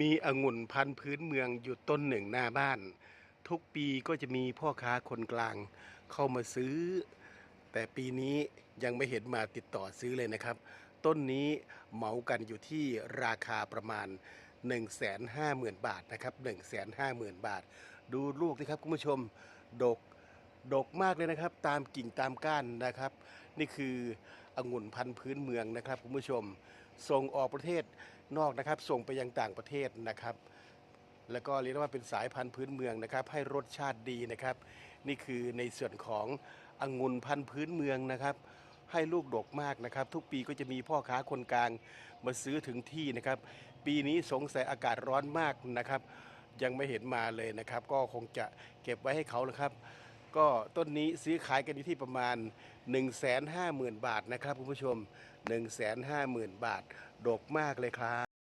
มีองุ่นพันธุ์พื้นเมืองอยู่ต้นหนึ่งหน้าบ้าน ทุกปีก็จะมีพ่อค้าคนกลางเข้ามาซื้อ แต่ปีนี้ยังไม่เห็นมาติดต่อซื้อเลยนะครับ ต้นนี้เหมากันอยู่ที่ราคาประมาณ 150,000 บาทนะครับ150,000 บาท ดูลูกนะครับคุณผู้ชมดกดกมากเลยนะครับ ตามกิ่งตามก้านนะครับ นี่คือ องุ่นพันธุ์พื้นเมืองนะครับคุณผู้ชมส่งออกประเทศนอกนะครับ ส่งไปยังต่างประเทศนะครับ แล้วก็เรียกได้ว่าเป็นสายพันธุ์พื้นเมืองนะครับ ให้รสชาติดีนะครับ นี่คือในส่วนขององุ่นพันธุ์พื้นเมืองนะครับ ให้ลูกดกมากนะครับ ทุกปีก็จะมีพ่อค้าคนกลางมาซื้อถึงที่นะครับ ปีนี้สงสัยอากาศร้อนมากนะครับ ยังไม่เห็นมาเลยนะครับ ก็คงจะเก็บไว้ให้เขานะครับ ก็ต้นนี้ซื้อขายกันอยู่ที่ประมาณ 150,000 บาทนะครับคุณผู้ชม 150,000 บาท ดกมากเลยครับ